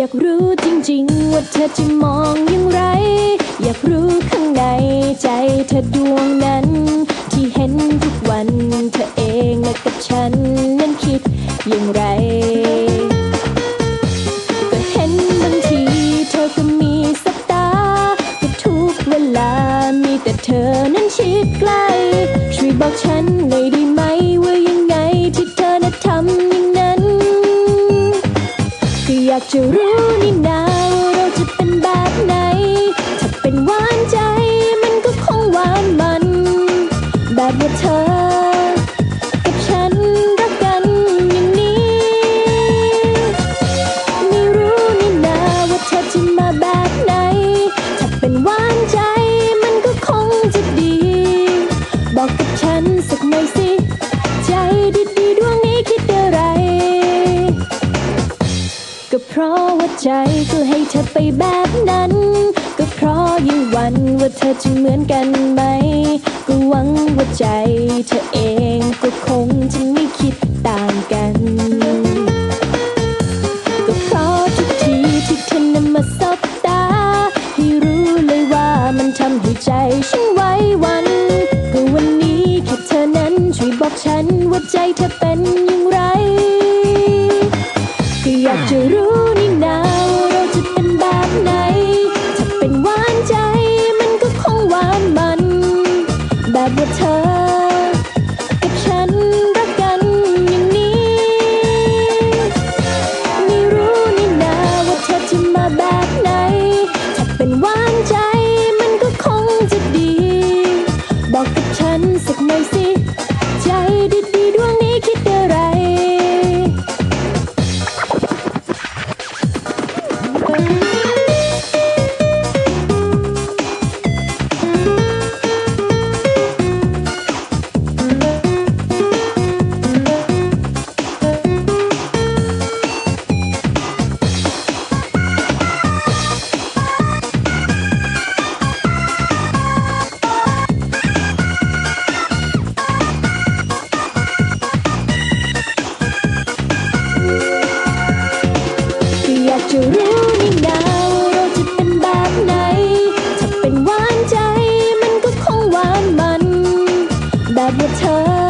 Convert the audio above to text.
อยากรู้จริงๆ ว่าเธอจะมองอย่างไร อยากรู้ข้างในใจเธอดวงนั้น ที่เห็นทุกวันเธอเองและกับฉันนั้นคิดอย่างไร ก็เห็นบางทีเธอก็มีสบตาก็ทุกเวลามีแต่เธอนั้นชิดใกล้ช่วยบอกฉันากจะรู้นี่นาว่าเราจะเป็นแบบไหน ถ้าเป็นหวานใจมันก็คงหวานมัน แบบว่าเธอ ใจก็ให้เธอไปแบบนั้น ก็เพราะยังหวันว่าเธอจะเหมือนกันไหม ก็หวังว่าใจเธอเองก็คงจะไม่คิดต่างกัน ก็เพราะทุกทีที่เธอนำมาสบตา ให้รู้เลยว่ามันทำให้ใจฉันไหว้หวัน ก็วันนี้แค่เธอนั้นช่วยบอกฉันว่าใจเธอเป็นย่าง อดว่าเธอ แบบว่าเธอ